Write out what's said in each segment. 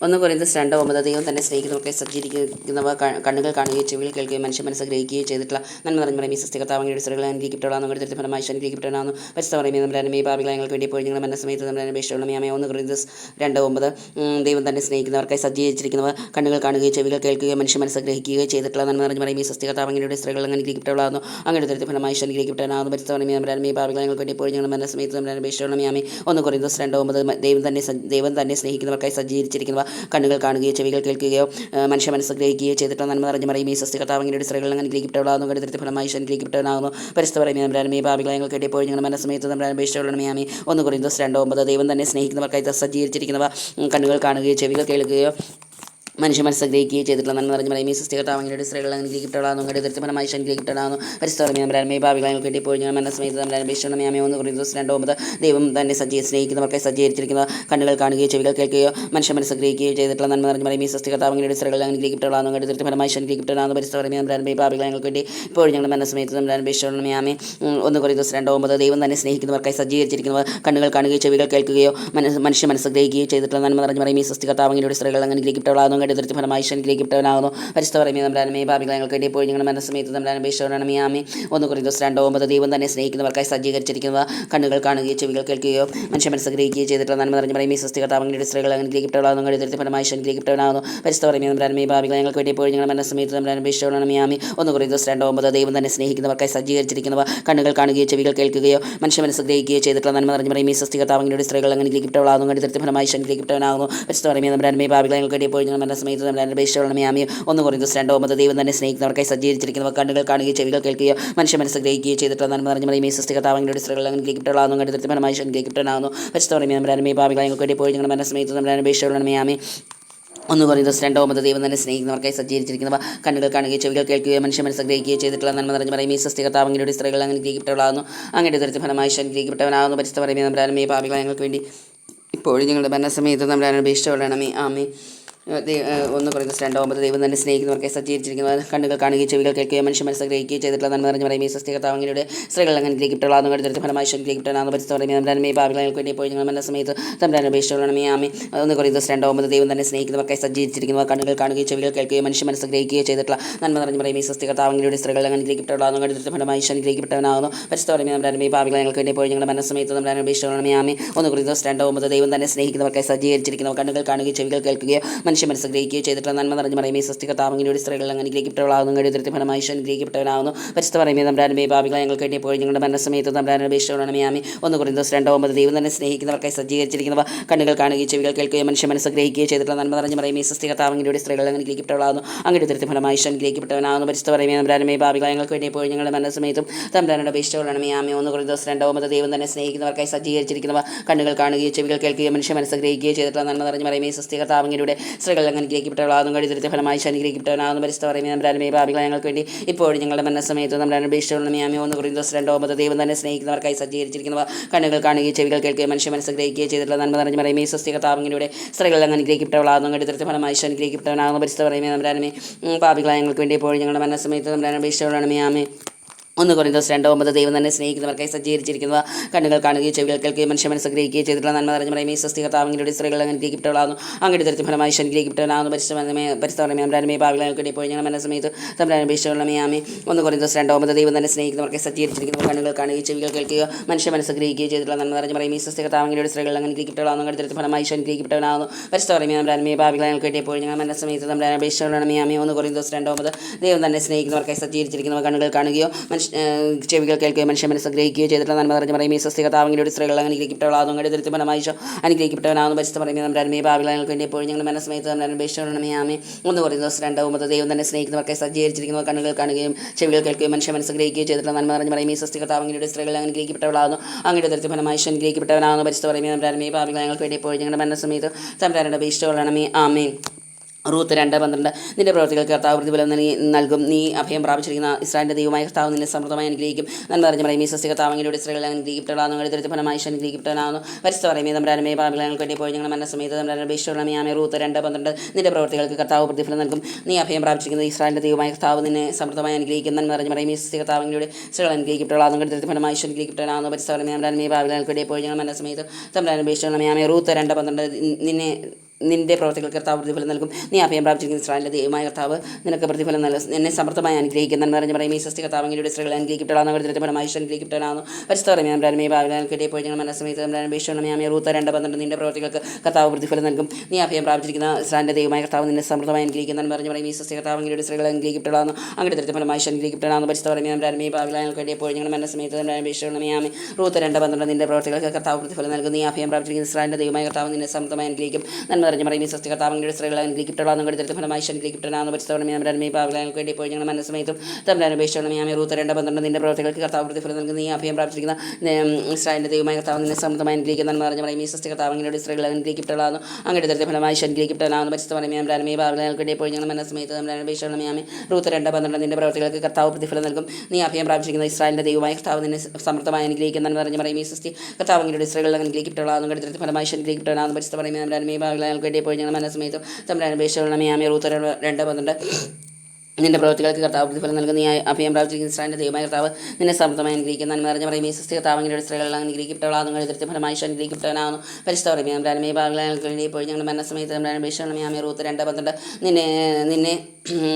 ഒന്ന് കുറയുന്നത് രണ്ട് ഒമ്പത് ദൈവം തന്നെ സ്നേഹിക്കുന്നവർക്ക് സജ്ജീകരിക്കുന്നവ കണ്ണുകൾ കാണുകയും ചെവികൾ കേൾക്കുകയും മനുഷ്യ മനസ്സ് ഗ്രഹിക്കുകയും ചെയ്തിട്ടുള്ള നന്മ നിറഞ്ഞ മീ ഈ സസ്യകർത്താവങ്ങളുടെ സ്ത്രീകളെ അനുഗ്രഹിക്കപ്പെടാന്ന് നമ്മുടെ ഫലമായി അനുഗ്രഹിക്കപ്പെടാന്ന് പരിസ്ഥ പറയുമ്പോൾ നമ്മുടെ അനമേ പാപികളെ ഞങ്ങൾക്ക് വേണ്ടി പോയി ഞങ്ങളുടെ മനസ്സമയത്ത് നമ്മുടെ അപേക്ഷയുള്ള അമ്മേ ഒന്ന് കുറയുന്നത് രണ്ട് ഒമ്പത് ദൈവം തന്നെ സ്നേഹിക്കുന്നവർക്കായി സജ്ജീകരിച്ചിരിക്കുന്നവ കണ്ണുകൾ കാണുകയും ചെവികൾ കേൾക്കുകയും മനുഷ്യ മനസ്സ് ഗ്രഹിക്കുകയും ചെയ്തിട്ടുള്ള നന്മ നിറഞ്ഞ മീ ഈ സസ്യകർത്താവങ്ങളുടെ സ്ത്രീകൾ അനുഗ്രഹിക്കപ്പെടാന്ന് അങ്ങനെ തരത്തിൽ ഫലമായി അനുഗ്രഹിക്കപ്പെടാന്ന് പരിസ്ഥ പറയുമ്പോൾ നമ്മുടെ അനമേ പാപികളെ ഞങ്ങൾക്ക് വേണ്ടി പോയി ഞങ്ങളുടെ മനസ്സമയത്ത് നമ്മുടെ അപേക്ഷയുള്ള അമ്മേ ഒന്ന് കുറയുന്നത് രണ്ട് ഒമ്പത് ദൈവം തന്നെ ദൈവം തന്നെ സ്നേഹിക്കുന്നവർക്കായി സജ്ജീകരിച്ചിരിക്കുന്നവ കണ്ണുകൾ കാണുകയോ ചെവികൾ കേൾക്കുകയോ മനുഷ്യ മനസ്സ് ഗ്രഹിക്കുകയോ ചെയ്തിട്ടുള്ള നന്മ നിറഞ്ഞ മറിയും ഈ സസ്തി കർത്താവിന്റെ സ്ത്രീകൾ അങ്ങനെ ഗ്രഹിക്കപ്പെട്ടവളാകുന്നു കടുത്തിരത്തിൽ ഫലമായി അനുഗ്രഹിക്കപ്പെട്ടവനാകുന്നു പരിസ്ഥ പറയുമ്പോൾ നമ്മുടെ അനമേ പാപികളെ ഞങ്ങൾ കേട്ടിപ്പോൾ ഞങ്ങളുടെ മനസ്സമയത്ത് നമ്മുടെ അപേക്ഷയുള്ള മിയാമി. ഒന്ന് കുറയുന്നു രണ്ടോ ഒമ്പത്. ദൈവം തന്നെ സ്നേഹിക്കുന്നവർക്കായി സജ്ജീകരിച്ചിരിക്കുന്നവ കണ്ണുകൾ കാണുകയോ ചെവികൾ കേൾക്കുകയോ മനുഷ്യ മനസ്സ് ഗ്രഹിക്കുകയും ചെയ്തിട്ടുള്ള നന്മ നിറഞ്ഞ മറിയും ഈ സസ്യകർത്താവങ്ങളുടെ സ്ത്രീകൾ അനുഗ്രഹിക്കപ്പെട്ടവളാകുന്നു കടുത്തിരത്തിൽ ഫലമായി അനുഗ്രഹിക്കപ്പെട്ടവനാകുന്നു പരിസ്ഥ പറയുമ്പോൾ നമ്മുടെ വേണ്ടി ഞങ്ങളുടെ മനസ്സമയത്ത് നമ്മുടെ അപേക്ഷയുള്ള മിയാമി ഒന്ന് കുറയുന്നത് രണ്ട് ഒമ്പത് ദൈവം തന്നെ സജ്ജീ സ്നേഹിക്കുന്നവർക്ക് സജ്ജീകരിച്ചിരിക്കുന്ന കണ്ണുകൾ കാണുകയോ ചെവികൾ കേൾക്കുകയോ മനുഷ്യ മനസ്സ് ഗ്രഹിക്കുകയോ ചെയ്തിട്ടുള്ള നന്മ നിറഞ്ഞ മറിയും ഈ സസ്യകർത്താവങ്ങളുടെ അങ്ങനെ അനുഗ്രഹിക്കപ്പെട്ടവളാകുന്നു കടുത്തിരത്തിൽ ഫലമായി അനുഗ്രഹിക്കപ്പെട്ടവനാകുന്നു പരിസ്ഥ പറയുമ്പോൾ നമ്മുടെ അനമേ പാപികളെ ഞങ്ങൾക്ക് വേണ്ടി ഇപ്പോഴും ഞങ്ങൾ മനസ്സമയത്ത് നമ്മുടെ അപേക്ഷയുള്ള മിയാമി ഒന്ന് കുറയുന്നത് രണ്ട് ഒമ്പത് ദൈവം തന്നെ സ്നേഹിക്കുന്നവർക്കായി സജ്ജീകരിച്ചിരിക്കുന്നവർ കണ്ണുകൾ കാണുകയോ ചെവികൾ കേൾക്കുകയോ മനുഷ്യ മനസ്സ് ഗ്രഹിക്കുകയോ ചെയ്തിട്ടുള്ള നന്മ നിറഞ്ഞ പറയും ഈ സസ്യകർത്താവങ്ങളുടെ സ്ത്രീകൾ അങ്ങനെ ഗ്രഹിക്കപ്പെട്ടവളാകുന്നു കടുത്തിരത്തിൽ ഫലമായി അനുഗ്രഹിക്കപ്പെട്ടവനാകുന്നു പരിസ്ഥ പറയുമ്പോൾ നമ്മുടെ അനമേ പാപികളെ ഞങ്ങൾക്ക് വേണ്ടി പോയി ഞങ്ങളുടെ മനസ്സമയത്ത് നമ്മുടെ അപേക്ഷയുള്ള മിയാമി ഒന്ന് കുറേ രണ്ടോ ഒമ്പത് ദൈവം തന്നെ സ്നേഹിക്കുന്നവർക്കായി സജ്ജീകരിച്ചിരിക്കുന്നവ കണ്ണുകൾ കാണുകയോ ചെവികൾ കേൾക്കുകയോ മനുഷ്യ മനസ്സ് ഗ്രഹിക്കുകയോ ചെയ്തിട്ടുള്ള നന്മ നിറഞ്ഞ പറയും ഈ സസ്യകർത്താവങ്ങളുടെ സ്ത്രീകൾ അങ്ങനെ ഗ്രഹിക്കപ്പെട്ടവളാകുന്നു കടുത്തിരത്തിൽ ഫലമായി അനുഗ്രഹിക്കപ്പെട്ടവനാകുന്നു പരിസ്ഥ പറയുമ്പോൾ നമ്മുടെ അനമേ പാപികളെ ഞങ്ങൾക്ക് വേണ്ടി പോയി ഞങ്ങളുടെ മനസ്സമയത്ത് നമ്മുടെ അപേക്ഷയുള്ള മിയാമി ഒന്ന് കുറേ രണ്ടോ ഒമ്പത് ദൈവം തന്നെ സ്നേഹിക്കുന്നവർക്കായി സജ്ജീകരിച്ചിരിക്കുന്നവ കണ്ണുകൾ കാണുകയോ ചെവികൾ കേൾക്കുകയോ മനുഷ്യ മനസ്സ് ഗ്രഹിക്കുകയോ ചെയ്തിട്ടുള്ള നന്മ നിറഞ്ഞ പറയും ഈ സസ്യകർത്താവങ്ങളുടെ സ്ത്രീകൾ അങ്ങനെ ഗ്രഹിക്കപ്പെട്ടവളാകുന്നു കടുത്തിരത്തിൽ ഫലമായി അനുഗ്രഹിക്കപ്പെട്ടവനാകുന്നു പരിസ്ഥ പറയുമ്പോൾ നമ്മുടെ അനമേ പാപികളെ ഞങ്ങൾക്ക് വേണ്ടി പോയി ഞങ്ങളുടെ മനസ്സമയത്ത് നമ്മുടെ അനുഭവിച്ചുള്ള മ്യാമിയും ഒന്ന് കുറയുന്നത് രണ്ട് ഒമ്പത് ദൈവം തന്നെ സ്നേഹിക്കുന്നവർക്കായി സജ്ജീകരിച്ചിരിക്കുന്നവർ കണ്ണുകൾ കാണുകയോ ചെവികൾ കേൾക്കുകയോ മനുഷ്യ മനസ്സ് ഗ്രഹിക്കുകയോ ചെയ്തിട്ടുള്ള നന്മ നിറഞ്ഞ പറയും ഈ സസ്യകർത്താവങ്ങളുടെ സ്ത്രീകൾ അങ്ങനെ ഗ്രഹിക്കപ്പെട്ടവളാകുന്നു കടുത്തിരത്തിൽ ഫലമായി അനുഗ്രഹിക്കപ്പെട്ടവനാകുന്നു പരിസ്ഥ പറയുമ്പോൾ നമ്മുടെ അനുമയ പാപികളെ ഞങ്ങൾക്ക് വേണ്ടി പോയി ഞങ്ങളുടെ മനസ്സമയത്ത് നമ്മുടെ അനുഭവിച്ചുള്ള മ്യാമി ഒന്ന് പറയുന്നത് രണ്ട് ഒമ്പത് ദൈവം തന്നെ സ്നേഹിക്കുന്നവർക്കായി സജ്ജീകരിച്ചിരിക്കുന്നവ കണ്ണുകൾ കാണുകയോ ചെവികൾ കേൾക്കുകയോ മനുഷ്യ മനസ്സ് ഗ്രഹിക്കുകയോ ചെയ്തിട്ടുള്ള നന്മ നിറഞ്ഞ പറയും ഈ സസ്യകർത്താവങ്ങളുടെ സ്ത്രീകൾ അങ്ങനെ ഗ്രഹിക്കപ്പെട്ടവളാകുന്നു അങ്ങനെ തരത്തിൽ ഫലമായി അനുഗ്രഹിക്കപ്പെട്ടവനാകുന്നു പരിസ്ഥ പറയുമ്പോൾ നമ്മുടെ അനുമയ പാപികളെ ഞങ്ങൾക്ക് വേണ്ടി ഇപ്പോഴും ഞങ്ങളുടെ ഭരണസമയത്ത് നമ്മുടെ അനുഭവിച്ചുകൊള്ളണമേ ആമേ ഒന്ന് പറയുന്നത് രണ്ട് ഒമ്പത് ദൈവം തന്നെ സ്നേഹിക്കുന്നവർക്ക് സജ്ജീകരിച്ചിരിക്കുന്നത് കണ്ണുകൾ കാണുകയും ചെവികൾ കേൾക്കുകയും മനുഷ്യ മനസ്സ് ഗ്രഹിക്കുകയും ചെയ്തിട്ടുള്ള നന്മ നിറഞ്ഞ പറയും ഈ സസ്യകർത്താവങ്ങളുടെ സ്ത്രീകൾ അങ്ങനെ ഗ്രഹിക്കപ്പെട്ടതാണെന്ന് കടുത്തിരത്തിൽ ഫലമായി ഗ്രഹിക്കപ്പെട്ടതാണെന്ന് പരിസ്ഥിതി നമ്മുടെ അനമേ പാപികളെ വേണ്ടി പോയി ഞങ്ങൾ നല്ല സമയത്ത് നമ്മുടെ അപേക്ഷയോടാണ് ആമി. ഒന്ന് പറയുന്നത് രണ്ട് ഒമ്പത് ദൈവം തന്നെ സ്നേഹിക്കുന്നവർക്കായി സജ്ജീകരിച്ചിരിക്കുന്നത് കണ്ണുകൾ കാണുകയും ചെവികൾ കേൾക്കുകയും മനുഷ്യ മനസ്സ് ഗ്രഹിക്കുകയും ചെയ്തിട്ടുള്ള നന്മ നിറഞ്ഞ പറയും ഈ സസ്യകർത്താവങ്ങളുടെ സ്ത്രീകൾ അങ്ങനെ ഗ്രഹിക്കപ്പെട്ടതാണെന്ന് കടുത്തിരത്തിൽ ഫലമായി ഗ്രഹിക്കപ്പെട്ടവനാകുന്നു പരിസ്ഥിതി പറയുമ്പോൾ നമ്മുടെ അനുമതി ഭാവികളെ ഞങ്ങൾക്ക് വേണ്ടി പോയി ഞങ്ങളുടെ മരണ സമയത്ത് നമ്മുടെ അപേക്ഷയോടാണ് ആമി. ഒന്ന് പറയുന്നത് രണ്ട് ഒമ്പത് ദൈവം തന്നെ സ്നേഹിക്കുന്നവർക്കായി സജ്ജീകരിച്ചിരിക്കുന്നു. കണ്ണുകൾ കാണുകയും ചെവികൾ കേൾക്കുകയോ മനുഷ്യ മനസ്സ് ഗ്രഹിക്കുകയോ ചെയ്തിട്ടുള്ള നന്മ നിറഞ്ഞ പറയും ഈ സസ്തിക താമങ്ങളുടെ സ്ത്രീകൾ അങ്ങനെ ഗ്രഹിക്കപ്പെട്ടവളാകുന്നു കഴിയുന്ന ഫലമായി ഗ്രഹിക്കപ്പെട്ടവനാകുന്നു പരിസ്ഥിതി പറയുമ്പോൾ നമ്മുടെ അനമേ പാപികളെ വേണ്ടി പോയി ഞങ്ങളുടെ മരണസമയത്ത് നമ്മുടെ അനപേക്ഷയോടാണ് മിയാമി ഒന്ന് ദിവസം രണ്ടോ ഒമ്പത് ദൈവം തന്നെ സ്നേഹിക്കുന്നവർക്കായി സജ്ജീകരിച്ചിരിക്കുന്നവ കണ്ണുകൾ കാണുകയും ചെവികൾ കേൾക്കുകയും മനുഷ്യ മനസ്സ് ഗ്രഹിക്കുകയോ ചെയ്തിട്ടുള്ള നന്മ നിറഞ്ഞ പറയും ഈ സസ്തിക താമങ്ങളുടെ സ്ത്രീകൾ അങ്ങനെ ഗ്രഹിക്കപ്പെട്ടവളാകുന്നു അങ്ങനെ തരത്തിൽ ഫലമായി ഗ്രഹിക്കപ്പെട്ടവനാകുന്നു പരിസ്ഥിതി പറയുമ്പോൾ നമ്മുടെ അനമേ പാപികളെ ഞങ്ങൾക്ക് പോയി ഞങ്ങളുടെ മരണസമയത്തും നമ്മുടെ അനപേക്ഷയോടാണ് മിയാമി ഒന്ന് കുറഞ്ഞ രണ്ടോ ഒമ്പത് ദൈവം തന്നെ സ്നേഹിക്കുന്നവർക്കായി സജ്ജീകരിച്ചിരിക്കുന്നവ കണ്ണുകൾ കാണുകയും ചെവികൾ കേൾക്കുകയും മനുഷ്യ മനസ്സ് ഗ്രഹിക്കുകയോ ചെയ്തിട്ടുള്ള നന്മ നിറഞ്ഞ പറയുമ്പോൾ ഈ സസ്തിക താമങ്ങളുടെ സ്ത്രീകൾ അങ്ങനെ ഗ്രഹിക്കപ്പെട്ടവളാകുന്നു കഴിയുന്ന ഫലമായി അനുഗ്രഹിക്കപ്പെട്ടവനാകുന്നു പരിസ്ഥിതി പറയുന്നത് നമ്മുടെ പാപികളെ ഞങ്ങൾക്ക് വേണ്ടി ഇപ്പോഴും ഞങ്ങളുടെ മനസ്സമയത്ത് നമ്മുടെ അനുഭവിച്ചുള്ള മിയാമി ഒന്ന് കുറയുന്നത് രണ്ട് ഒമ്പത് ദൈവം തന്നെ സ്നേഹിക്കുന്നവർക്കായി സജ്ജീകരിച്ചിരിക്കുന്നവ കണ്ണുകൾ കാണുകയും ചെവികൾ കേൾക്കുകയും മനുഷ്യ മനസ്സ് ഗ്രഹിക്കുകയും ചെയ്തിട്ടുള്ള നന്മ നിറഞ്ഞ പറയുമ്പോൾ ഈ സ്വസ്തിക താപങ്ങളിലൂടെ സ്ത്രീകൾ അങ്ങനെ ഗ്രഹിക്കപ്പെട്ടവളാകുന്നു കഴിയുന്ന ഫലമായി അനുഗ്രഹിക്കപ്പെട്ടവനാകുന്നു പരിസ്ഥിതി പറയുമ്പോൾ നമ്മുടെ പാപികളെ ഞങ്ങൾക്ക് വേണ്ടി ഇപ്പോഴും ഞങ്ങളുടെ മനസ്സമയത്ത് നമ്മുടെ അനുഭവിച്ചുള്ള മിയാമി ഒന്ന് കുറയുന്നത് രണ്ട് ഒമ്പത്. ദൈവം തന്നെ സ്നേഹിക്കുന്നവർക്കായി സജ്ജീകരിച്ചിരിക്കുന്നവ കണ്ണുകൾ കാണുകയും ചെവികൾ കേൾക്കുകയും മനുഷ്യ മനസ്സ് ഗ്രഹിക്കുകയും ചെയ്തിട്ടുള്ള നന്മ നിറഞ്ഞ പറയും ഈ സസ്തികർത്താവങ്ങളുടെ സ്ത്രീകൾ അങ്ങനെ ഗ്രഹിക്കപ്പെട്ടവളാകുന്നു അങ്ങനെ തരത്തിൽ ഫലമായി അനുഗ്രഹിക്കപ്പെട്ടവനാകുന്നു പരിശ്രമേ പരിസ്ഥലമേ അമരാനമേ ഭാവികളെ ഇപ്പോൾ ഞങ്ങൾ മന സമയത്ത് തമ്മിലാണ് അപേക്ഷയുള്ള മിയാമി ഒന്ന് കുറയുന്നത് രണ്ട് ഒമ്പത്. ദൈവം തന്നെ സ്നേഹിക്കുന്നവർക്കായി സജ്ജീകരിച്ചിരിക്കുന്ന. കണ്ണുകൾ കാണുകയും ചെവികൾ കേൾക്കുക മനുഷ്യ മനസ്സ് ഗ്രഹിക്കുകയും ചെയ്തിട്ടുള്ള നന്മ നിറഞ്ഞ പറയും ഈ സസ്തികർത്താവങ്ങളുടെ സ്ത്രീകൾ അങ്ങനെ ഗ്രഹിക്കപ്പെട്ടവളാകുന്നു അങ്ങനെ തരത്തിൽ ഫലമായി അനുഗ്രഹിക്കപ്പെട്ടവനാകുന്നു പരിസ്ഥലമേ ഭാവികളെ ഇപ്പോൾ ഞങ്ങൾ മന സമയത്ത് തമ്മിലാണ് അപേക്ഷയുള്ള മിയാമി ഒന്ന് കുറയുന്നത് രണ്ട് ഒമ്പത്. ദൈവം തന്നെ സ്നേഹിക്കുന്നവർക്കായി സജ്ജീകരിച്ചിരിക്കുന്ന. കണ്ണുകൾ കാണുകയോ മനുഷ്യ ചെവികൾ കേൾക്കുകയും മനുഷ്യ മനസ്സ് ഗ്രഹിക്കുകയോ ചെയ്തിട്ടുള്ള നന്മ നിറഞ്ഞ പറയും ഈ സസ്യകർത്താവങ്ങളുടെ സ്ത്രീകൾ അനുഗ്രഹിക്കപ്പെട്ടവളാകും അങ്ങനെ തരത്തിൽ ഫലമായി അനുഗ്രഹിക്കപ്പെട്ടവനാകുന്നു. പറയുമ്പോൾ നമ്മുടെ അരുമേ ഭാവികൾക്ക് വേണ്ടി എപ്പോഴും ഞങ്ങൾ മനസ്സമയത്ത് നമ്മുടെ അന്വേഷണമേ ആമേ ഒന്ന് ദിവസം രണ്ട് ഒമ്പത്. ദൈവം തന്നെ സ്നേഹിക്കുന്നവർക്കായി സജ്ജീകരിച്ചിരിക്കുന്നവർ കണ്ണുകൾ കാണുകയും ചെവികൾ കേൾക്കുകയും മനുഷ്യ മനസ്സ് ഗ്രഹിക്കുകയും ചെയ്തിട്ടുള്ള നന്മ നിറഞ്ഞ പറയും ഈ സസ്യകർത്താവങ്ങളുടെ സ്ത്രീകൾ അനുഗ്രഹിക്കപ്പെട്ടവളാകുന്നു അങ്ങയുടെ തരത്തിൽ ഫലമായി അനുഗ്രഹിക്കപ്പെട്ടവനാകുന്നു. പരിസ്ഥിതി പറയുന്നത് നമ്മുടെ അരുമേ ഭാവികൾക്ക് വേണ്ടി എപ്പോഴും ഞങ്ങളുടെ മനസ്സമയത്ത് തമ്മിലാണ് അപേക്ഷിച്ചുകൊള്ളണമേ. ആമേ റൂത്ത് രണ്ട് പന്ത്രണ്ട്. നിന്റെ പ്രവർത്തികൾക്ക് കർത്താവ് പ്രതിഫലം നീ നൽകും. നീ അഭയം പ്രാപിച്ചിരിക്കുന്ന ഇസ്രായേലിന്റെ ദൈവമായ കർത്താവ് നിന്നെ സമൃദ്ധമായി അനുഗ്രഹിക്കും. നന്മ പറഞ്ഞു പറയും ഈ സസ്യ കർത്താവങ്ങളുടെ സ്ത്രീകൾ അനുഗ്രഹിക്കപ്പെടാവുന്ന കഴുത്തരത്തിൽ ഫലമായി അനുഗ്രഹിക്കപ്പെടാവുന്നു പരിസ്ഥ പറയുമ്പോൾ നമ്മുടെ അരമേ പാപികളങ്ങൾക്ക് വേണ്ടി പോയി ഞങ്ങൾ മനസ്സമയത്ത് നമ്മുടെ അപേക്ഷയുള്ള ആമേ റൂത്ത് രണ്ട് പന്ത്രണ്ട്. നിന്റെ പ്രവർത്തികൾക്ക് കർത്താവ് പ്രതിഫലം നൽകും. നീ അഭയം പ്രാപിച്ചിരിക്കുന്ന ഇസ്രായേലിന്റെ ദൈവമായ കർത്താവ് നിന്നെ സമൃദ്ധമായി അനുഗ്രഹിക്കും. നന്മ പറഞ്ഞു പറയും ഈ സസ്യ കർത്താവങ്ങളുടെ സ്ത്രീകൾ അനുഗ്രഹിക്കപ്പെടാവുന്ന കഴുത്തരത്തിൽ ഫലമായി അനുഗ്രഹിക്കപ്പെടാവുന്നു പരിസ്ഥ നമ്മുടെ അരമേ പാപികളങ്ങൾക്ക് വേണ്ടി പോയി ഞങ്ങൾ മനസ്സമയത്ത് നമ്മുടെ അപേക്ഷയുള്ള ആമേ റൂത്ത് രണ്ട് പന്ത്രണ്ട്. നിന്നെ നിന്റെ പ്രവർത്തികൾക്ക് കർത്താവ് പ്രതിഫലം നൽകും. നീ അഭയം പ്രാപിച്ചിരിക്കുന്ന ഇസ്രായേലിന്റെ ദൈവമായ കർത്താവ് നിനക്ക് പ്രതിഫലം നൽകും. എന്നെ സമർത്ഥമായി അനുഗ്രഹിക്കുന്ന നിറഞ്ഞ പറയും ഈ സസ്തി കർത്താവെങ്കിലൂടെ സ്ത്രീകളെ അനുഗ്രഹിക്കപ്പെടാന്ന് കരുതത്തെ ഞാൻ അനുഗ്രഹിക്കപ്പെടാനോ പരിസ്ഥിതി രാമേ ഭാവിലാൽ കിട്ടിയപ്പോൾ ഞങ്ങൾ മനസ്സമയത്ത് അപേക്ഷണമേ റൂത്ത രണ്ട് പന്ത്രണ്ട് നിന്റെ പ്രവർത്തികൾക്ക് കർത്താവ് പ്രതിഫലം നൽകും. നീ അഭയം പ്രാപിച്ചിരിക്കുന്ന ഇസ്രായേലിന്റെ ദൈവമായ കർത്താവ് നിന്നെ സമൃദ്ധമായി അനുഗ്രഹിക്കുന്ന പറഞ്ഞു പറയും ഈ സസ്തി കർത്താവെങ്കിലൂടെ സ്ത്രീകളെ അനുഗ്രഹിക്കപ്പെടാനോ അങ്ങനെ തരത്തിൽ ഫലമായി അനുഗ്രഹിക്കപ്പെടാനോ പരിസ്ഥിതി രാമേ ഭാവിലാൽ കിട്ടിയപ്പോൾ ഞങ്ങൾ മനസ്സമയത്ത് അപേക്ഷണമേ ആമേ റൂത്ത രണ്ട് പന്ത്രണ്ട് നിന്റെ പ്രവർത്തികൾക്ക് കർത്താവ് പ്രതിഫലം നൽകും. നീ അഭയം പ്രാപിച്ചിരിക്കുന്ന ഇസ്രായേലിന്റെ ദൈവമായ കർത്താവ് നിന്നെ സമൃദ്ധമായി അനുഗ്രഹിക്കും. നന്മ നിറഞ്ഞ പറയും ഈ സസ്യ കർത്താവെങ്കിലൂടെ സ്ത്രീകളെ അനുഗ്രഹിക്കപ്പെട്ടുള്ള കരുതത്തെ ഫലമായി അനുഗ്രഹിക്കപ്പെടാനോ പരിസ്ഥിതി രാമേ വേണ്ടി പോയി ഞങ്ങൾ മനസ്സമയത്തും തമ്മിലാണ് അപേക്ഷണം ഞാൻ റൂത്ത രണ്ട് പന്ത്രണ്ട് നിന്റെ പ്രവർത്തികൾക്ക് കർത്താവ് പ്രതിഫലം നൽകുന്ന. ഈ അഭയം പ്രാപിച്ചിരിക്കുന്ന ഇസ്രായേലിന്റെ ദൈവമായ കർത്താവ് നിന്നെ സമൃദ്ധമായി അനുഗ്രഹിക്കുന്ന നന്മ നിറഞ്ഞ പറയും. ഈ സസ്യ കർത്താവെങ്കിലൂടെ സ്ത്രീകളെ അനുഗ്രഹിക്കപ്പെടാനോ അങ്ങനെ തരത്തെ ഫലമായി അനുഗ്രഹിക്കപ്പെടാനോ പരിസ്ഥിതി പറയാം രാമേ വേണ്ടി പോയി ഞങ്ങൾ മനസ്സമയത്ത് തമ്മിലാണ് അപേക്ഷണം ഞാൻ റൂത്ത രണ്ട് പന്ത്രണ്ട് നിന്റെ പ്രവർത്തികൾക്ക് കർത്താവ് പ്രതിഫലം നൽകും. നീ അഭയം പ്രാപിച്ചിരിക്കുന്ന ഇസ്രായേലിന്റെ ദൈവമായ കർത്താവ് നിന്നെ സമൃദ്ധമായി അനുഗ്രഹിക്കുന്ന നന്മ പറയും. ഈ സസ്യ കർത്താവെങ്കിലൂടെ സ്ത്രീകളെ അനുഗ്രഹിക്കപ്പെടാനോ കടുത്തരത്തെ ഫലമായി അനുഗ്രഹിക്കപ്പെടാനോ പരിസ്ഥിതി പറയാം രാമേ വേണ്ടി കിട്ടിയപ്പോൾ ഞങ്ങൾ മനസ്സമയത്തും തമ്മിലാണ് മിയാമി ആമേ രണ്ട് പന്ത്രണ്ട്. നിന്റെ പ്രവൃത്തികൾക്ക് കർത്താവ് പ്രതിഫലം നൽകുന്ന അഭയം പ്രാപിച്ചിരിക്കുന്ന ഇസ്രായേലിന്റെ ദൈവമായ കർത്താവ് നിന്നെ സമൃദ്ധമായി അനുഗ്രഹിക്കുന്ന നന്മ നിറഞ്ഞ പറയും ഈ കർത്താവ് സ്ത്രീകളെല്ലാം അനുഗ്രഹിക്കപ്പെട്ടവളാകുന്നു എഴുതിർത്തി ഫലമായി അനുഗ്രഹിക്കപ്പെട്ടവനാകുന്നു. പരിശുദ്ധ പറയും രാമേ ഭാഗങ്ങളിൽ പോയി ഞങ്ങൾ മരണസമയത്ത് നമ്മുടെ അപേക്ഷണം ആമേ റൂത്ത് രണ്ട് പന്ത്രണ്ട് നിന്നെ നിന്നെ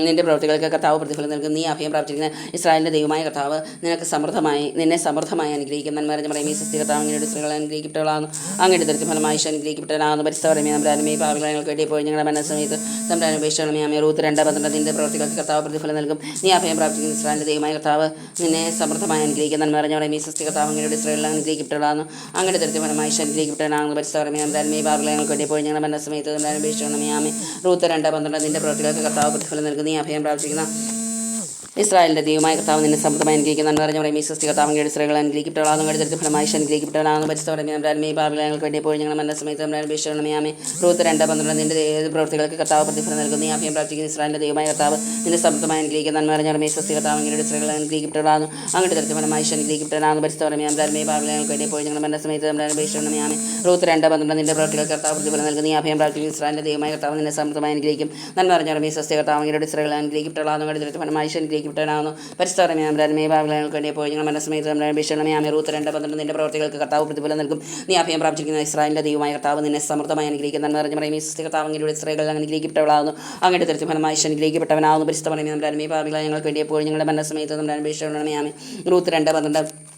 നിന്റെ പ്രവൃത്തികൾക്ക് കർത്താവ് പ്രതിഫലം നൽകും. നീ അഭയം പ്രാപിച്ചിരിക്കുന്ന ഇസ്രായേലിന്റെ ദൈവമായ കർത്താവ് നിനക്ക് സമൃദ്ധമായി നിന്നെ സമൃദ്ധമായി അനുഗ്രഹിക്കുന്ന നന്മ നിറഞ്ഞ പറയും ഈ സസ്യ കർത്താവ് അങ്ങയുടെ സ്ത്രീകളെ അനുഗ്രഹിക്കപ്പെട്ടവളാകുന്നു. അങ്ങയുടെ തരത്തിൽ ഫലമായി അനുഗ്രഹിക്കപ്പെട്ടവനാകുന്നു. പരിശുദ്ധ പറയും നമ്മുടെ അനമേ ഭാവികളങ്ങൾക്ക് വേണ്ടി പോയി ഞങ്ങളുടെ മരണസമയത്ത് നമ്മുടെ അപേക്ഷണം ആമേ റൂത്ത് രണ്ട് പന്ത്രണ്ട് നിന്റെ പ്രവൃത്തികൾക്ക് കർത്താവ് പ്രതിഫലം നൽകും. നീ അഭയം പ്രാപിക്കുന്ന ഇസ്രായേലിന്റെ ദൈവമായ കർത്താവ് നിന്നെ സമൃദ്ധമായി അനുഗ്രഹിക്കുന്ന നന്മ നിറഞ്ഞ മീ സൃഷ്ടി കർത്താവ് അങ്ങനെയുടെ ഇസ്രായേലിൽ അനുഗ്രഹിക്കപ്പെട്ടതാണോ അങ്ങനെ തൃപ്തിപരമായി അനുഗ്രഹിക്കപ്പെട്ടാണ് നമ്മുടെ അനമേ ഭാവികളങ്ങൾക്ക് വേണ്ടി പോയി ഞങ്ങളുടെ മരണസമയത്ത് സമയത്ത് അപേക്ഷണം ആമേ റൂത്ത് രണ്ട് പന്ത്രണ്ട് നിന്റെ പ്രവൃത്തികൾക്ക് കർത്താവ് പ്രതിഫലം നൽകും. നീ അഭയം പ്രാപിച്ചിരിക്കുന്ന ഇസ്രായേലിന്റെ ദൈവമായ കർത്താവ് നിന്നെ സമൃദ്ധമായി അനുഗ്രഹിക്കുന്ന നന്മ നിറഞ്ഞ പറയും സൃഷ്ടി കർത്താവ് സ്ത്രീകൾ അനുഗ്രഹിക്കപ്പെട്ടവളാകും കടുത്തരത്തിൽ ഫലമായി അനുഗ്രഹിക്കപ്പെട്ടവളാകുന്നു പരിസ്ഥിതി നമ്മുടെ ഭാവിയിൽ ഞങ്ങൾക്ക് വേണ്ടി പോയി ഞങ്ങൾ മരണ സമയത്ത് നമ്മുടെ അപേക്ഷണമേ റൂത്ത് രണ്ട് പന്ത്രണ്ട് നിന്റെ ഏത് പ്രവൃത്തികൾക്ക് കർത്താവ് പ്രതിഫലം നൽകുന്നു? നീ അഭയം പ്രാപിക്കുന്ന ഇസ്രായേലിന്റെ ദൈവമായ കർത്താവ് നിന്നെ സമൃദ്ധമായി അനുഗ്രഹിക്കുന്ന നിറഞ്ഞ പറയും സൃഷ്ടി കർത്താവ് അങ്ങയുടെ സ്ത്രീകൾ അനുഗ്രഹിക്കപ്പെട്ടവളാകുന്നു അങ്ങോട്ട് തരത്തിൽ ഫലമായി അനുഗ്രഹിക്കപ്പെട്ടവളാകുന്നു പരിസ്ഥിതി നമ്മുടെ ഭാവിയിൽ ഞങ്ങൾക്ക് വേണ്ടി പോയി ഞങ്ങൾ മരണ സമയത്ത് നമ്മുടെ അപേക്ഷണമേ റൂത്ത് രണ്ട് പന്ത്രണ്ട് നിന്റെ പ്രവൃത്തികൾക്ക് കർത്താവ് പ്രതിഫലം നൽകുന്നു. നീ അഭയം പ്രാപിക്കുന്ന ഇസ്രായേലിന്റെ ദൈവമായ കർത്താവ് നിന്നെ സമൃദ്ധമായി അനുഗ്രഹിക്കും. നന്മ പറഞ്ഞ പറയും സൃഷ്ടി കർത്താവ് സ്ത്രീകൾ അനുഗ്രഹിക്കപ്പെട്ടവളാകും അനുഗ്രഹിക്കപ്പെട്ടവളാകുന്നു. അങ്ങയുടെ തരത്തിൽ അനുഗ്രഹിക്കപ്പെട്ടവളാകുന്നു പരിസ്ഥാനമേ അമരാത്മേ ഭാവികൾക്ക് വേണ്ടി പോയി. ഞങ്ങൾ മനസ്സമയത്ത് നമ്മുടെ ഭീഷണമേ ആമേ റൂത്ത് രണ്ട് പന്ത്രണ്ട് നിന്റെ പ്രവർത്തികൾക്ക് കർത്താവ് പ്രതിഫലം നൽകും. നീ അഭയം പ്രാപിച്ചിരിക്കുന്ന ഇസ്രായേലിന്റെ ദൈവമായ കർത്താവ് നിന്നെ സമൃദ്ധമായി അനുഗ്രഹിക്കുന്ന നിറഞ്ഞ പറയും ഈ കർത്താവ് അങ്ങയുടെ സ്ത്രീകൾ അനുഗ്രഹിക്കപ്പെട്ടവളാകുന്നു അങ്ങയുടെ തിരിച്ചു ഫലമായി അനുഗ്രഹിക്കപ്പെട്ടവനാകുന്നു നമ്മുടെ അരുമേ ഭാവികളെ ഞങ്ങൾക്ക് വേണ്ടി പോയി. ഞങ്ങളുടെ മനസ്സമയത്ത് നമ്മുടെ ഭീഷണമേ ആമേ റൂത്ത് രണ്ട് പന്ത്രണ്ട്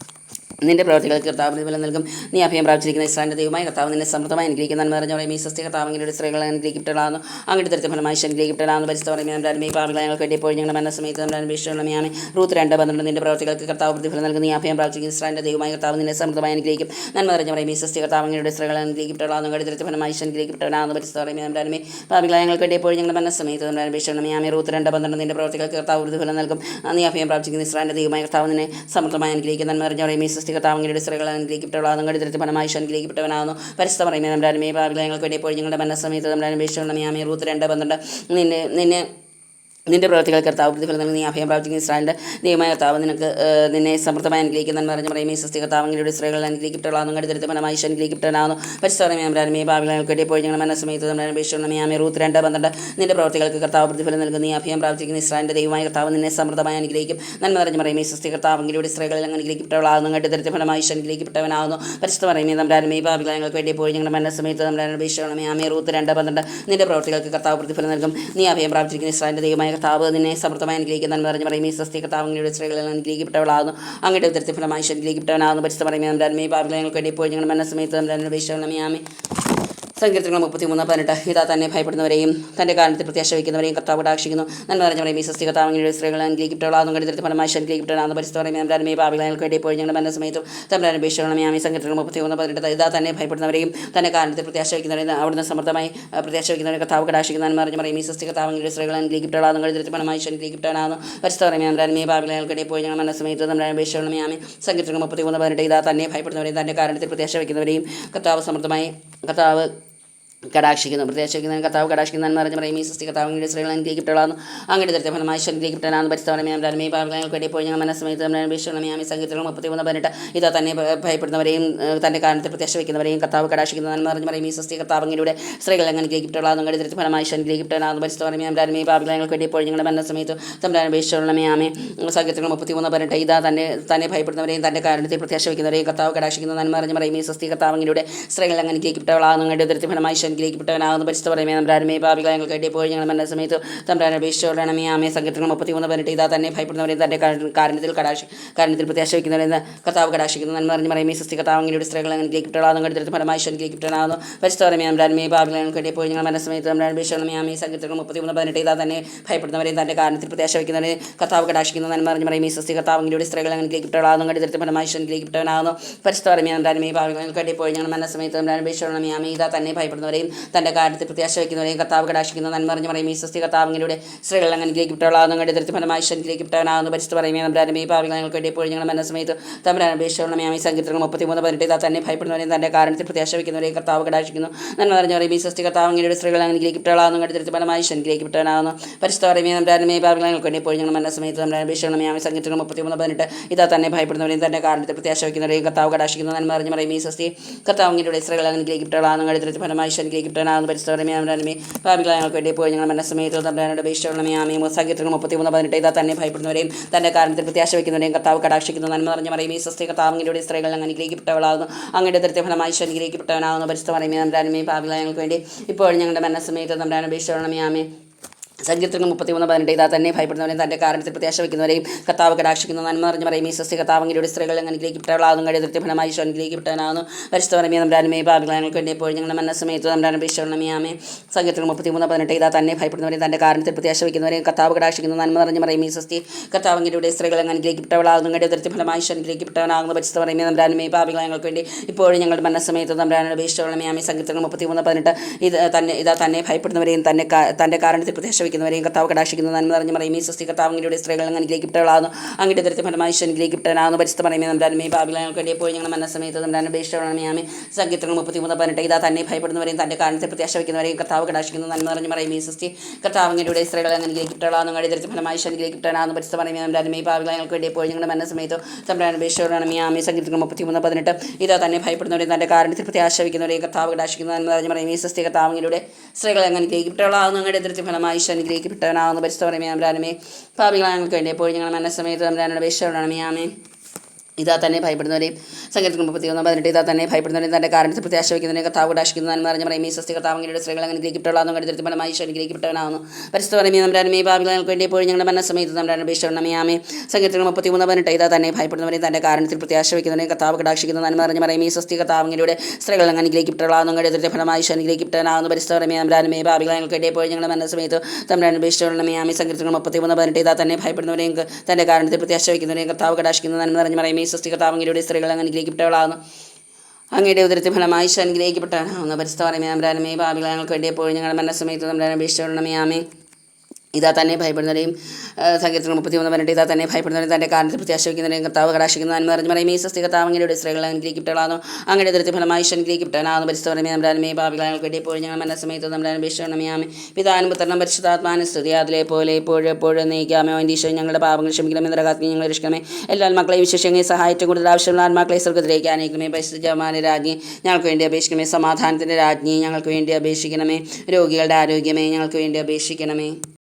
നിന്റെ പ്രവർത്തികൾക്ക് കർത്താവ് പ്രതിഫലം നൽകും. നീ അഭയം പ്രാപിച്ചിരിക്കുന്ന ഇസ്ലാമിന്റെ ദൈവമായി കർത്താവ് നിന്നെ സമൃദ്ധമായി അനുഗ്രഹിക്കുന്ന നന്മ നിറഞ്ഞ പറയും ഈ സസ്തി കർത്താവ് സ്ത്രീകളെ അനുഗ്രഹിക്കപ്പെടാവുന്നു അങ്ങയുടെ തരത്തിൽ ഫലമായി അനുഗ്രഹിക്കപ്പെടാവുന്ന പരിസ്ഥിതി പറയുമ്പോൾ നമ്മുടെ അരുമേ പാപികളെ ഞങ്ങൾക്ക് വേണ്ടി പോയി ഞങ്ങളുടെ മനസ്സമയത്ത് നമ്മുടെ അന്വേഷണമേ റൂത്ത് രണ്ട് പന്ത്രണ്ട് നിന്റെ പ്രവർത്തികൾക്ക് കർത്താവ് പ്രതിഫലം നൽകും നീ അഭയം പ്രാപിച്ചിരിക്കുന്ന ഇസ്ലാമിന്റെ ദൈവമായി കർത്താവ് നിന്നെ സമൃദ്ധമായി അനുഗ്രഹിക്കും. നന്മ നിറഞ്ഞ പറയും ഈ സസ്തി കർത്താവ് അങ്ങയുടെ സ്ത്രീകളെ അനുഗ്രഹിക്കപ്പെട്ടതാണ് അങ്ങയുടെ തരത്തിൽ ഫലമായി അനുഗ്രഹിക്കപ്പെടാവുന്ന പരിസ്ഥിതി പറയുമ്പോൾ നമ്മുടെ അരുമേ പാപികളെ ഞങ്ങൾക്ക് വേണ്ടി പോയി ഞങ്ങളുടെ മനസ്സമയത്ത് നമ്മുടെ ആമേ റൂത്ത് രണ്ട് പന്ത്രണ്ട് നിന്റെ പ്രവർത്തികൾക്ക് കർത്താവ് പ്രതിഫലം നൽകും. നീ അഭയം പ്രാപിച്ചിരിക്കുന്ന ഇസ്ലാമിന്റെ ദൈവമായി കർത്താവ് നിന്നെ സമൃദ്ധമായി അനുഗ്രഹിക്കും. നന്മ നിറഞ്ഞ പറയും ഈ സസ്യ കർത്താവ് സ്ത്രീകൾ അനുഗ്രഹിക്കപ്പെട്ടവളാകുന്നു. അങ്ങയുടെ തരത്തിൽ പണമായി അനുഗ്രഹിക്കപ്പെട്ടവനാകുന്നു പരിസ്ഥിതി പറയുന്നത് നമ്മുടെ ഭാവികളെ ഞങ്ങൾക്ക് വേണ്ടി പോയി ഞങ്ങളുടെ മനസ്സമയത്ത് നമ്മുടെ അന്വേഷണം ആമേ റൂത്ത് രണ്ട് പന്ത്രണ്ട്. നിന്നെ നിന്നെ നിന്റെ പ്രവർത്തികൾ കർത്താവ് പ്രതിഫലം നൽകി നീ അഭയം പ്രാപിക്കുന്ന ഇസ്രായേലിന്റെ ദൈവമായ കർത്താവ് നിനക്ക് നിന്നെ സമൃദ്ധമായി അനുഗ്രഹിക്കുന്ന പറഞ്ഞ പറയും ഈ സസ്തി കർത്താവ് അങ്ങയുടെ സ്ത്രീകൾ അനുഗ്രഹിക്കപ്പെട്ടവളാകുന്നു അങ്ങയുടെ തരത്തിൽ ഫലമായി അനുഗ്രഹിക്കപ്പെട്ടവനാകുന്നു. പരിസ്ഥിതി അമരാനുമേ ഭാവികളെ കേട്ടി പോയി. ഞങ്ങളുടെ മനസ്സമയത്ത് നമ്മുടെ അപേക്ഷണമേ ആമേ റൂത്ത് രണ്ട് പന്ത്രണ്ട്. നിന്റെ പ്രവർത്തികൾക്ക് കർത്താവ് പ്രതിഫലം നൽകുന്ന നീ അഭയം പ്രാപിക്കുന്ന ഇസ്രായേലിന്റെ ദൈവമായ കർത്താവ് നിന്നെ സമൃദ്ധമായി അനുഗ്രഹിക്കും. നന്മ പറഞ്ഞു പറയും ഈ സസ്തി കർത്താവ് അങ്ങയുടെ സ്ത്രീകളിൽ അനുഗ്രഹിക്കപ്പെട്ടവളാകുന്നു. തരത്തിൽ ഫലമായി അനുഗ്രഹിക്കപ്പെട്ടവനാകുന്നു. പരിസ്ഥിതി പറയുമ്പോൾ നമ്മുടെ അരുമേ ഭാവികളെ ഞങ്ങൾ മനസ്സമയത്ത് നമ്മുടെ അപേക്ഷണമേ ആമേ റൂത്ത് രണ്ട് പന്ത്രണ്ട്. നിന്റെ പ്രവർത്തികൾക്ക് കർത്താവ് പ്രതിഫലം നൽകും. നീ അഭയം പ്രാപിച്ചിരിക്കുന്ന. ഇസ്രായേലിന്റെ ദൈവമായ കർത്താവ് നിന്നെ സമൃദ്ധമായി അനുഗ്രഹിക്കുന്ന നന്മ പറഞ്ഞു പറയും ഈ സ്വസ്തി കർത്താവ് അങ്ങയുടെ സ്ത്രീകളിൽ അനുഗ്രഹിക്കപ്പെട്ടവളാകുന്നു. അങ്ങയുടെ ഉത്തരത്തിൽ ഫലമായി അനുഗ്രഹിക്കപ്പെട്ടവനാകുന്നു. പരിസ്ഥിതി പറയുമ്പോൾ നമ്മുടെ ഭാവികളെ ഞങ്ങൾക്ക് വേണ്ടി പോയി ഞങ്ങളുടെ മനസ്സമയത്ത് നമ്മുടെ അന്വേഷണം ആമേ. സങ്കീർത്തനങ്ങൾ മുപ്പത്തിമൂന്ന് പതിനെട്ട്. ഇതാ തന്നെ ഭയപ്പെടുന്നവരെയും തന്റെ കാരണത്തിൽ പ്രത്യാശ വയ്ക്കുന്നവരെയും കർത്താവ് കടാക്ഷിക്കുന്നു. നന്മ നിറഞ്ഞ പറയും ഈ സസ്യ കർത്താവ് സ്ത്രീകളെ അനുഗ്രഹിക്കപ്പെട്ടവളാകുന്നു കരുതത്തിൽ ഫലമായി അനുഗ്രഹിക്കപ്പെട്ടവളാകുന്ന പരിസ്ഥിതി അരുമേ ഭാവികളെ വേണ്ടി പോയി ഞങ്ങളുടെ മനസ്സമയത്തും തമ്മിൽ അപേക്ഷകളും ആമി സങ്കീർത്തനങ്ങൾ മുപ്പത്തിമൂന്ന് പതിനെട്ട്. ഇതാ തന്നെ ഭയപ്പെടുന്നവരെയും തന്റെ കാരണത്തിൽ പ്രത്യാശ വയ്ക്കുന്നവരെയും അവിടുന്ന് സമൃദ്ധമായി പ്രത്യാശ വയ്ക്കുന്നവരെ കർത്താവ് കടാക്ഷിക്കുന്ന. നന്മ നിറഞ്ഞ പറയും ഈ സസ്യ കർത്താവ് സ്ത്രീകളെ അനുഗ്രഹിക്കപ്പെട്ടവളാകുന്നു കരുതത്തിൽ ഫലമായി അനുഗ്രഹിക്കപ്പെട്ടവളാകുന്നു പരിസ്ഥിതി പറയുമ്പോൾ നമ്മുടെ അരുമേ ഭാവികളെ വേണ്ടി പോയി ഞങ്ങളുടെ മനസ്സമയത്ത് നമ്മുടെ അപേക്ഷകളും ആമി. സങ്കീർത്തനങ്ങൾ മുപ്പത്തിമൂന്ന് പതിനെട്ട്. ഇതാ തന്നെ ഭയപ്പെടുന്നവരെയും തന്റെ കാരണത്തിൽ പ്രത്യാശ വയ്ക്കുന്നവരെയും കർത്താവ് സമൃദ്ധമായി കർത്താവ് കടാക്ഷിക്കുന്നു പ്രത്യേകിക്കുന്ന കർത്താവ് കടാക്ഷിക്കുന്ന പറഞ്ഞ പറയും ഈ സൃഷ്ടി കർത്താവിന്റെ സ്ത്രീകൾ അനുഗ്രഹിക്കപ്പെട്ടവളാണ് അങ്ങയുടെ തരത്തെ ഫലമായി അനുഗ്രഹിക്കപ്പെട്ടാണ് പരിസ്ഥിതി നമ്മുടെ ഭാഗങ്ങൾക്ക് വേണ്ടി പോയി ഞങ്ങൾ മനസ്സമയത്ത് നമ്മുടെ അപേക്ഷണമേ സംഗീതങ്ങൾ മുപ്പത്തി മൂന്ന് പതിനെട്ട്. ഇതാ തന്നെ ഭയപ്പെടുന്നവരെയും തന്റെ കാരണത്തെ പ്രത്യക്ഷ വയ്ക്കുന്നവരെയും കർത്താവ് കടാക്ഷിക്കുന്ന. നന്മ പറഞ്ഞ് പറയും ഈ സൃഷ്ടി കർത്താവിന്റെ സ്ത്രീകൾ അനുഗ്രഹിക്കപ്പെട്ടവളാണ് അങ്ങയുടെ തരത്തെ ഫലമായി അനുഗ്രഹിക്കപ്പെട്ടാണ് പരിസ്ഥിതി നമ്മുടെ ഭാഗങ്ങൾക്ക് വേണ്ടി പോയി ഞങ്ങളുടെ മനസ്സമയത്ത് അപേക്ഷണമേ ആമേ സംഗീതങ്ങൾ മുപ്പത്തി മൂന്ന് പതിനെട്ട്. ഇതാ തന്നെ തന്നെ ഭയപ്പെടുന്നവരെയും തന്റെ കാരണത്തെ പ്രത്യക്ഷ വയ്ക്കുന്നവരെയും കർത്താവ് കടാക്ഷിക്കുന്ന. നന്മ പറഞ്ഞ് പറയും ഈ സൃഷ്ടി കർത്താവിന്റെ സ്ത്രീകൾ അനുഗ്രഹിക്കപ്പെട്ടവളാണ് അങ്ങയുടെ തരത്തെ ഫലമായി അനുഗ്രഹിക്കപ്പെട്ടവനാകുന്നു പരിശുദ്ധ പറയുമേ നമ്പ്രാനുമേ പാപികളെ ഞങ്ങൾ എപ്പോഴും ഞങ്ങൾ മരണ സമയത്ത് തമ്പ്രാൻ അപേക്ഷിച്ചോളണമേ ആമേ സങ്കീർത്തനം മുപ്പത്തിമൂന്ന് പതിനെട്ട്. ഇതാ തന്നെ ഭയപ്പെടുന്നവരെയും തന്റെ കാരണത്തിൽ കടാക്ഷി കാരണത്തിൽ പ്രത്യാശ വയ്ക്കുന്നവരെന്ന് കർത്താവ് കടാക്ഷിക്കുന്നു. നന്മ അറിഞ്ഞ് പറയുമേ സൃഷ്ടി കർത്താവ് അങ്ങയുടെ സ്ത്രീകളെ അനുഗ്രഹിക്കപ്പെട്ടവളാകുന്നു കടുത്തിട്ട് പരമായി അനുഗ്രഹിക്കപ്പെട്ടവനാകുന്നു പരിശുദ്ധ പറയുമേ നമ്പ്രാനുമേ പാപികളെ ഞങ്ങൾ എപ്പോഴും ഞങ്ങൾ മരണ സമയത്ത് തമ്പ്രാൻ അപേക്ഷിച്ചോളണമേ ആമേ സങ്കീർത്തനം മുപ്പത്തിമൂന്ന് പതിനെട്ട്. ഇതാ തന്നെ ഭയപ്പെടുന്നവരെയും തന്റെ കാരണത്തിൽ പ്രത്യാശ വയ്ക്കുന്നവരെ കർത്താവ് കടാക്ഷിക്കുന്നു. നന്മ അറിഞ്ഞ് പറയുമേ സൃഷ്ടി കർത്താവ് അങ്ങയുടെ സ്ത്രീകളെ അനുഗ്രഹിക്കപ്പെട്ടവളാകുന്നു കടുത്തിട്ട് ഫലമായി അനുഗ്രഹിക്കപ്പെട്ടവനാകുന്നു പരിശുദ്ധ പറയുമേ നമ്പ്രാനുമേ പാപികളെ ഞങ്ങൾ എപ്പോഴും ഞങ്ങൾ മരണ സമയത്ത് തമ്പ്രാൻ അപേക്ഷിച്ചോളണമേ ആമേ ഇതാ തന്നെ ഭയപ്പെടുന്നവരെയും തന്റെ കാര്യത്തിൽ പ്രത്യാശ വയ്ക്കുന്നവരെയും കർത്താവ് കടാക്ഷിക്കുന്നു. നന്മ പറഞ്ഞു പറയും ഈ സസ്തി കർത്താവിങ്ങളുടെ സ്ത്രീകൾ അങ്ങനെ ഗ്രഹിക്കപ്പെട്ടവളാകുന്നു കണ്ടി തരത്തിൽ ഫലമായി പരിസ്ഥിതി പറയുമേ നമ്പ്രാനുമേ പാപികൾ ഞങ്ങൾക്ക് വേണ്ടി എപ്പോഴും ഞങ്ങൾ മരണ സമയത്ത് തമ്പ്രാൻ അപേക്ഷിച്ചോളണമേ ഈ സങ്കീർത്തനം മുപ്പത്തിമൂന്ന് പതിനെട്ട് ഇതാ തന്നെ ഭയപ്പെടുന്നവരെയും തന്റെ കാരണത്തിൽ പ്രത്യാശ വയ്ക്കുന്നവരെയും കർത്താവ് കടാക്ഷിക്കുന്നു. നന്മ പറഞ്ഞു പറയും ഈ സസ്തി കർത്താവിങ്ങളുടെ സ്ത്രീകൾ അങ്ങനെ ഗ്രഹിക്കപ്പെട്ടവളാകുന്നു കണ്ടി തരത്തിൽ ഫലമായി പരിസ്ഥിതി പറയുമേ നമ്പ്രാനുമേ പാപികൾ ഞങ്ങൾക്ക് വേണ്ടി എപ്പോഴും ഞങ്ങൾ മരണ സമയത്ത് തമ്പ്രാൻ അപേക്ഷിച്ചോളണമേ ഈ സങ്കീർത്തനം മുപ്പത്തിമൂന്ന് പതിനെട്ട് ഇതാ തന്നെ ഭയപ്പെടുന്നവരെയും തന്റെ കാരണത്തിൽ പ്രത്യാശ വയ്ക്കുന്നവരെയും കർത്താവ് കടാക്ഷിക്കുന്നു. നന്മ പറഞ്ഞു പറയും ഈ സസ്തി കർത്താവിങ്ങളുടെ സ്ത്രീകൾ അങ്ങനെ ഗ്രഹിക്കപ്പെട്ടവളാകുന്നു കണ്ടി തരത്തിൽ ഫലമായി ഗ്രഹിക്കപ്പെട്ടവനാകുന്നു പരിശുദ്ധ പറയുമേ നമ്പ്രാനുമേ പാപികളെ ഞങ്ങൾക്ക് വേണ്ടി പോയി ഞങ്ങൾ മനസ്സമയത്ത് തമ്പ്രാനോട് അപേക്ഷിച്ചോളമേ ആമയും മുപ്പത്തി മുപ്പത്തിമൂന്ന് പതിനെട്ട് ഇതാ തന്നെ ഭയപ്പെടുന്നവരെയും തന്റെ കാരണത്തിൽ പ്രത്യാശ വയ്ക്കുന്നവരെയും കർത്താവ് കടാക്ഷിക്കുന്ന. നന്മ നിറഞ്ഞ പറയും ഈ സസ്തി കർത്താവിന്റെ സ്ത്രീകൾ അങ്ങനെ അനുഗ്രഹിക്കപ്പെട്ടവളാകുന്നു. അങ്ങയുടെ തരത്തെ ഫലമായി അനുഗ്രഹിക്കപ്പെട്ടവനാകുന്നു പരിശുദ്ധ നമ്മുടെ തമ്പ്രാനുമേ പാപികളെ വേണ്ടി ഇപ്പോൾ ഞങ്ങളുടെ മനസ്സമയത്ത് തമ്പ്രാൻ അപേക്ഷിച്ചോളമേ ആമേ സങ്കീർത്തനം മുപ്പത്തിമൂന്ന് പതിനെട്ട് ഇതാ തന്നെ ഭയപ്പെടുന്നവരെയും തന്റെ കാരണത്തിൽ പ്രത്യാശ വയ്ക്കുന്നവരെയും കർത്താവ് കടാക്ഷിക്കുന്ന നന്മ നിറഞ്ഞ പറയും. ഈ സസ്യ കർത്താവങ്ങളുടെ സ്ത്രീകൾ അങ്ങനെ അനുഗ്രഹിക്കപ്പെട്ടവളാകുന്നു കഴിയ തൃപ്തിഫലമായി ഈശോ അനുഗ്രഹിക്കപ്പെട്ടവനാകുന്നു പരിശുദ്ധ പറയുമേ നമ്പ്രാനുമേ പാപികൾ ഞങ്ങൾക്ക് വേണ്ടി എപ്പോഴും ഞങ്ങളുടെ മനസ്സമയത്ത് നമ്പ്രാൻ അപേക്ഷിച്ചോളമേ ആമേ മുപ്പത്തി മൂന്ന് പതിനെട്ട് ഇതാ തന്നെ ഭയപ്പെടുന്നവരെയും തന്റെ കാരണത്തിൽ പ്രത്യാശ വയ്ക്കുന്നവരെയും കർത്താവ് കടാക്ഷിക്കുന്ന. നന്മ നിറഞ്ഞ പറയും. ഈ സസ്യ കർത്താവങ്ങളുടെ സ്ത്രീകൾ അങ്ങനെ അനുഗ്രഹിക്കപ്പെട്ടവളാകുന്നു കഴിയ തൃപ്തിഫലമായി ഈശോ അനുഗ്രഹിക്കപ്പെട്ടവനാകുന്നു പരിശുദ്ധ പറയുമേ നമ്പ്രാനുമേ ഭാഗങ്ങൾക്ക് വേണ്ടി ഇപ്പോഴും ഞങ്ങളുടെ മനസ്സമയത്ത് നമ്പ്രാനോട് അപേക്ഷിച്ചോളമേ ആമേ മുപ്പത്തി മൂന്ന് പതിനെട്ട് ഇത് തന്നെ ഇതാ തന്നെ ഭയപ്പെടുന്നവരെയും തന്നെ തന്റെ കാരണത്തിൽ പ്രത്യാശ വയ്ക്കുന്നവരെയും കർത്താവ് കടാക്ഷിക്കുന്ന. നന്മ നിറഞ്ഞു പറയും ഈ കർത്താവ് കർത്താവിന്റെ സ്ത്രീകൾ അങ്ങനെ ഗ്രഹിക്കപ്പെട്ടവളാകുന്നു അങ്ങയുടെ തരത്തിൽ ഫലമായി ഈശോ പരിസ്ഥിതി പറയുമ്പോൾ പറയുമേ നമ്പ്രാനുമേ പാപികളെ ഞങ്ങൾക്ക് വേണ്ടി എപ്പോഴും ഞങ്ങൾ മനസ്സമയത്ത് നമ്പ്രാൻ അപേക്ഷിച്ചോളമേ സംഗീതങ്ങൾ മുപ്പത്തി മുപ്പത്തിമൂന്ന് പതിനെട്ട്. ഇതാ തന്നെ ഭയപ്പെടുന്നവരെയും തന്റെ കാരണത്തെ പ്രത്യാശ വയ്ക്കുന്നവരെയും കർത്താവ് കടാക്ഷിക്കുന്ന. നന്മ നിറഞ്ഞു പറയും ഈ കർത്താവ് കർത്താവിന്റെ സ്ത്രീകൾ അങ്ങനെ ഗ്രഹിക്കപ്പെട്ടവളാകുന്നു അങ്ങയുടെ തരത്തിൽ ഫലമായി ഈശോ പരിസ്ഥിതി പറയുമ്പോൾ പറയുമേ നമ്പ്രാനുമേ പാപികളെ ഞങ്ങൾക്ക് വേണ്ടി എപ്പോഴും ഞങ്ങളുടെ മനസ്സമയത്ത് തമ്പ്രാൻ അപേക്ഷിച്ചോളമേ ആമേ മുപ്പത്തി മുപ്പത്തിമൂന്ന് പതിനെട്ട്. ഇതാ തന്നെ ഭയപ്പെടുന്നവരെയും തന്റെ കാരണത്തിൽ പ്രത്യാശ വയ്ക്കുന്നവരെയും കർത്താവ് കടാക്ഷിക്കുന്ന. നന്മ നിറഞ്ഞു പറയും ഈ കർത്താവ് കർത്താവിന്റെ സ്ത്രീകൾ അങ്ങനെ ഗ്രഹിക്കപ്പെട്ടവളാകുന്നു അങ്ങയുടെ തരത്തിൽ ഫലമായി ഈശോ അനുഗ്രഹിക്കപ്പെട്ടവനാകുന്നു പരിശുദ്ധ പറയുമേ നമ്പ്രാനുമേ പാപികളെ ഞങ്ങൾക്ക് വേണ്ടി എപ്പോഴും ഞങ്ങളുടെ മനസ്സമയത്ത് നമ്പ്രാനോട് അപേക്ഷിച്ചോളമേ ആമേ ഇതാ തന്നെ ഭയപ്പെടുന്നവരെയും സങ്കീർത്തനം ഒന്നാം പതിനെട്ട് ഇതാ തന്നെ ഭയപ്പെടുന്നവരെയും തന്റെ കാരണത്തിൽ പ്രത്യാശ വയ്ക്കുന്നതിനെ കർത്താവ് കടാക്ഷിക്കുന്നു. പറഞ്ഞ പറയും ഈ സസ്തി കർത്താവങ്ങളുടെ സ്ത്രീകൾ അങ്ങനെ ഗ്രഹിക്കപ്പെട്ടവളാകുന്നു കരുതി ഫലമായി ഈശോ ഗ്രഹിക്കപ്പെട്ടവനാകുന്നു പരിസ്ഥിതി നമ്മുടെ നമ്പ്രാനുമേ ഭാവികൾക്ക് വേണ്ടി എപ്പോഴും ഞങ്ങളുടെ മനസ്സമയത്ത് നമ്പ്രാൻ അപേക്ഷിച്ചോണമേ ആമേ സങ്കീർത്തനം മുപ്പത്തിമൂന്ന് പതിനെട്ട് ഇതാ തന്നെ ഭയപ്പെടുന്നവരെയും തന്റെ കാരണത്തിൽ പ്രത്യാശ വയ്ക്കുന്നതിനെ കർത്താവ് കടാക്ഷിക്കുന്നു. പറഞ്ഞ പറയും ഈ സസ്തി കർത്താവങ്ങളുടെ സ്ത്രീകൾ അങ്ങനെ അനുഗ്രഹിക്കപ്പെട്ടവളാകുന്നു കരുതി ഫലമായി ഈശോ ഗ്രഹിക്കപ്പെട്ടവനാകുന്നു പരിസ്ഥിതി നമ്മുടെ നമ്പ്രാനുമേ ഭാവികൾക്ക് വേണ്ടി എപ്പോഴും ഞങ്ങളുടെ മനസ്സമയത്ത് തമ്പ്രാൻ അപേക്ഷിച്ചോണമേ ആമേ സങ്കീർത്തനം മുപ്പത്തിമൂന്ന് പതിനെട്ട് ഇതാ തന്നെ ഭയപ്പെടുന്നവരെയും തന്റെ കാരണത്തിൽ പ്രത്യാശ വയ്ക്കുന്നവരെയും കർത്താവ് കടാക്ഷിക്കുന്നു. നന്മ അറിഞ്ഞ പറയും കർത്താവങ്ങളുടെ സ്ത്രീകൾ അങ്ങ് അനുഗ്രഹിക്കപ്പെട്ടവളാകുന്നു അങ്ങയുടെ ഉദരത്തിൽ ഫലമായി ഈശോ ഒന്ന് പരിസ്ഥിതി പറയുമേ നമ്പ്രാനുമേ ഭാവികളെ ഞങ്ങൾക്ക് വേണ്ടി എപ്പോഴും ഞങ്ങളുടെ മനസ്സമയത്ത് നമ്മുടെ അപേക്ഷിച്ചോണമേ ആമേ ഇതാ തന്നെ ഭയപ്പെടുന്നവരെയും സങ്കീർത്തനം മുപ്പത്തിമൂന്ന് പറഞ്ഞിട്ട് ഇതാ തന്നെ ഭയപ്പെടുന്നവരെയും തന്റെ കാരണത്തിൽ പ്രത്യാശ വയ്ക്കുന്നവരെയും കർത്താവ് കടാക്ഷിക്കുന്ന. നന്മ അറിഞ്ഞ് പറയും ഈ സസ്തി കർത്താവ് അങ്ങയുടെ സ്ത്രീകൾ അനുഗ്രഹിക്കപ്പെട്ടവളാകുന്നു അങ്ങയുടെ ദൃത്തി ഫലമായി പരിസ്ഥിതി പറയുമേ നമ്പ്രാനുമേ പാപികളെ ഞങ്ങൾക്ക് വേണ്ടി ഞങ്ങൾ മന മനസ്സമയത്ത് നമ്മുടെ അപേക്ഷിച്ചോണമേ ആമേ പിതാനും പുത്രനും പരിശുദ്ധാത്മാനും സ്തുതി. അതിലെ പോലെ എപ്പോഴും എപ്പോഴും നയിക്കാമേ അതിന്റെ ഈശോ ഞങ്ങളുടെ പാപങ്ങൾ ക്ഷമിക്കണമെന്ന് നിറകാത്തി ഞങ്ങൾ രക്ഷിക്കണമേ. എല്ലാ മക്കളെയും വിശേഷങ്ങളെ സഹായിച്ചു കൂടുതൽ ആവശ്യമുള്ള ആത്മാക്കളെ സ്വർഗത്തിലേക്ക് അനേക്കണമേ പരിശുദ്ധമാന രാജ്ഞി ഞങ്ങൾക്ക് വേണ്ടി അപേക്ഷിക്കണമേ. സമാധാനത്തിന്റെ രാജ്ഞി ഞങ്ങൾക്ക് വേണ്ടി അപേക്ഷിക്കണമേ. രോഗികളുടെ ആരോഗ്യമേ ഞങ്ങൾക്ക് വേണ്ടി അപേക്ഷിക്കണമേ.